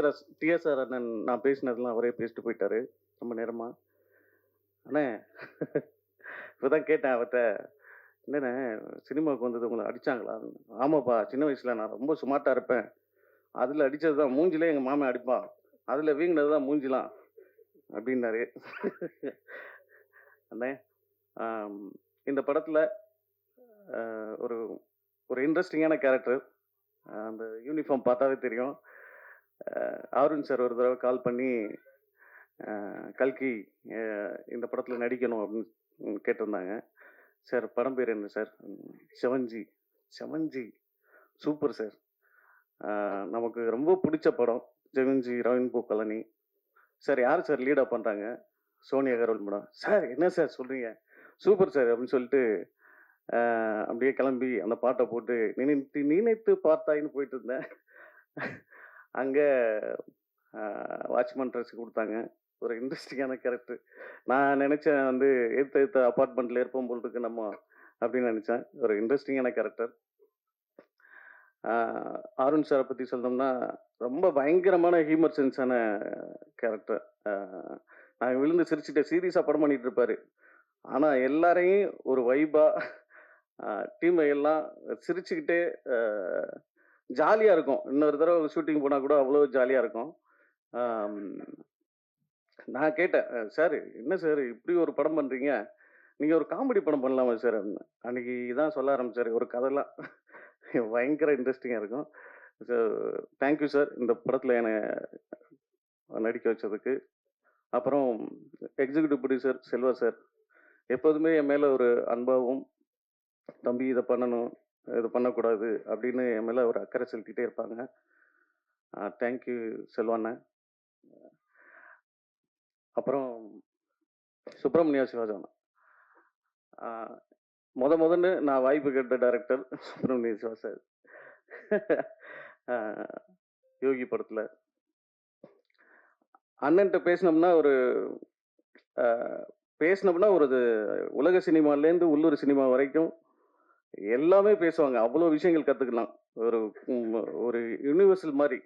TSR அண்ணன் நான் பேசினதெல்லாம் அவரே பேசிட்டு போயிட்டாரு. ரொம்ப நேரமா. அண்ணே இப்போதான் கேட்டேன் அவர்கிட்ட என்னண்ணே சினிமாவுக்கு வந்தது உங்களை அடிச்சாங்களா? ஆமாப்பா சின்ன வயசில் நான் ரொம்ப சுமார்ட்டாக இருப்பேன். அதில் அடித்தது தான் மூஞ்சிலே எங்கள் மாமன் அடிப்பான் அதில் வீங்கினது தான் மூஞ்சிலாம் அப்படின்னாரு. அண்ணே இந்த படத்தில் ஒரு ஒரு இன்ட்ரெஸ்டிங்கான கேரக்டர் அந்த யூனிஃபார்ம் பார்த்தாவே தெரியும். அஹ், அருண் சார் ஒரு தடவை கால் பண்ணி கல்கி இந்த படத்தில் நடிக்கணும் அப்படின்னு கேட்டிருந்தாங்க. சார் படம் பேர் என்ன sir? Seven G seven G super sir. நமக்கு ரொம்ப பிடிச்ச படம் ஜெவன்ஜி ரவின்பூ கலனி சார் யார் சார் லீடாக பண்ணுறாங்க சோனி அகர்வால் மேடம். சார் என்ன சார் சொல்கிறீங்க சூப்பர் சார் அப்படின்னு சொல்லிட்டு அப்படியே கிளம்பி அந்த பாட்டை போட்டு நினைத்து நினைத்து பார்த்தாயின்னு போயிட்டு இருந்தேன். அங்கே வாட்ச்மேன் ட்ரெஸ் கொடுத்தாங்க. ஒரு இன்ட்ரெஸ்டிங்கான கேரக்டர் நான் நினச்சேன் வந்து எடுத்த எடுத்த அப்பார்ட்மெண்ட்டில் இருப்போம் போல் இருக்கு நம்ம அப்படின்னு நினச்சேன். ஒரு இன்ட்ரெஸ்டிங்கான கேரக்டர் அருண் சாரை பற்றி சொல்லணும்னா ரொம்ப பயங்கரமான ஹியூமர் சென்ஸான கேரக்டர் நான் விழுந்து சிரிச்சுட்டு சீரியஸாக படம் பண்ணிட்டு இருப்பாரு. ஆனால் எல்லாரையும் ஒரு வைபாக டீமை எல்லாம் சிரிச்சுக்கிட்டே ஜாலியாக இருக்கும். இன்னொரு தடவை ஷூட்டிங் போனால் கூட அவ்வளோ ஜாலியாக இருக்கும். நான் கேட்டேன் சார் என்ன சார் இப்படி ஒரு படம் பண்ணுறீங்க நீங்கள் ஒரு காமெடி படம் பண்ணலாமா சார்? அன்னைக்கு தான் சொல்ல ஆரம்பிச்சாரு. ஒரு கதைலாம் பயங்கர இன்ட்ரெஸ்டிங்காக இருக்கும். சார் தேங்க்யூ சார் இந்த படத்தில் என்னை நடிக்க வச்சதுக்கு. அப்புறம் எக்ஸிக்யூட்டிவ் ப்ரொடியூசர் செல்வா சார் எப்போதுமே என் மேலே ஒரு அன்பாகவும் தம்பி இதை பண்ணணும். இது பண்ணக்கூடாது அப்படின்னு என் மேலே ஒரு அக்கறை செலுத்திட்டே இருப்பாங்க. தேங்க்யூ செல்வாண்ணே. அப்புறம் சுப்பிரமணியா சிவாஜானா முத முதன்னு நான் வாய்ப்பு கேட்ட டைரக்டர் சுப்பிரமணிய சிவா சார். யோகி படத்தில். அண்ணன்ட்ட பேசினோம்னா ஒரு பேசினோம்னா ஒரு இது உலக சினிமாலேருந்து உள்ளூர் சினிமா வரைக்கும் எல்லாமே பேசுவாங்க. அவ்வளோ விஷயங்கள் கற்றுக்கலாம் ஒரு ஒரு யூனிவர்சல் மாதிரி.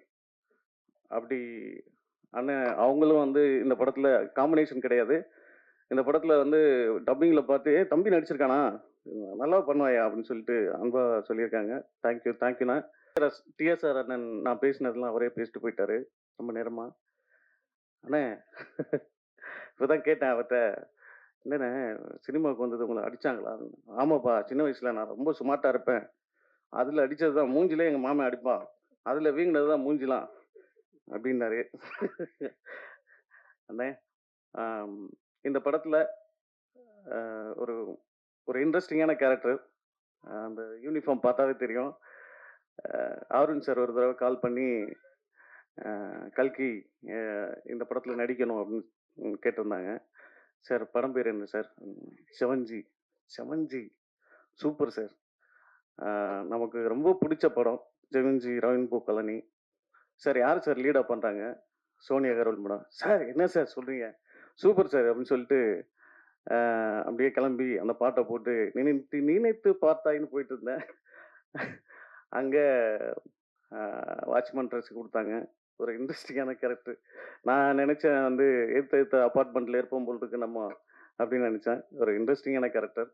அப்படி அண்ணன் அவங்களும் வந்து இந்த படத்தில் காம்பினேஷன் கிடையாது. இந்த படத்தில் வந்து டப்பிங்கில் பார்த்து "ஏய், தம்பி நடிச்சிருக்கானா? நல்லா பண்ணுவாயா? அப்படின்னு சொல்லிட்டு அன்பா சொல்லியிருக்காங்க. தேங்க்யூ தேங்க்யூண்ணா டிஎஸ்ஆர் அண்ணன் நான் பேசினதெல்லாம் அவரே பேசிட்டு போயிட்டாரு. ரொம்ப நேரமாக அண்ணே இப்போதான் கேட்டேன் அவர்கிட்ட என்னண்ணே சினிமாவுக்கு வந்தது உங்களை அடிச்சாங்களா? ஆமாப்பா சின்ன வயசில் நான் ரொம்ப சுமார்ட்டாக இருப்பேன். அதில் அடித்தது தான் மூஞ்சிலே எங்கள் மாமன் அடிப்பான் அதில் வீங்கினது தான் மூஞ்சிலாம் அப்படின்னாரு. அண்ணே இந்த படத்தில் ஒரு ஒரு இன்ட்ரெஸ்டிங்கான கேரக்டர் அந்த யூனிஃபார்ம் பார்த்தாவே தெரியும். அஹ், அருண் சார் ஒரு தடவை கால் பண்ணி கல்கி இந்த படத்தில் நடிக்கணும் அப்படின்னு கேட்டிருந்தாங்க. சார் படம் பேர் என்ன sir? Seven G. Seven G. Super sir. நமக்கு ரொம்ப பிடிச்ச படம். செவன்ஜி ரவீன்பூ கலனி சார் யார் சார் லீடாக பண்ணுறாங்க சோனியா கரோல் மேடம் சார் என்ன சார் சொல்கிறீங்க சூப்பர் சார் அப்படின்னு சொல்லிட்டு அப்படியே கிளம்பி அந்த பாட்டை போட்டு நினைத்து நினைத்து பார்த்தாயின்னு போயிட்டு இருந்தேன். அங்கே வாட்ச்மேன் ட்ரெஸ் கொடுத்தாங்க. ஒரு இன்ட்ரெஸ்டிங்கான கேரக்டர். நான் நினச்சேன் வந்து எடுத்த எடுத்த அப்பார்ட்மெண்ட்டில் இருப்போம் போல் இருக்கு நம்ம அப்படின்னு நினச்சேன். ஒரு இன்ட்ரெஸ்டிங்கான கேரக்டர்.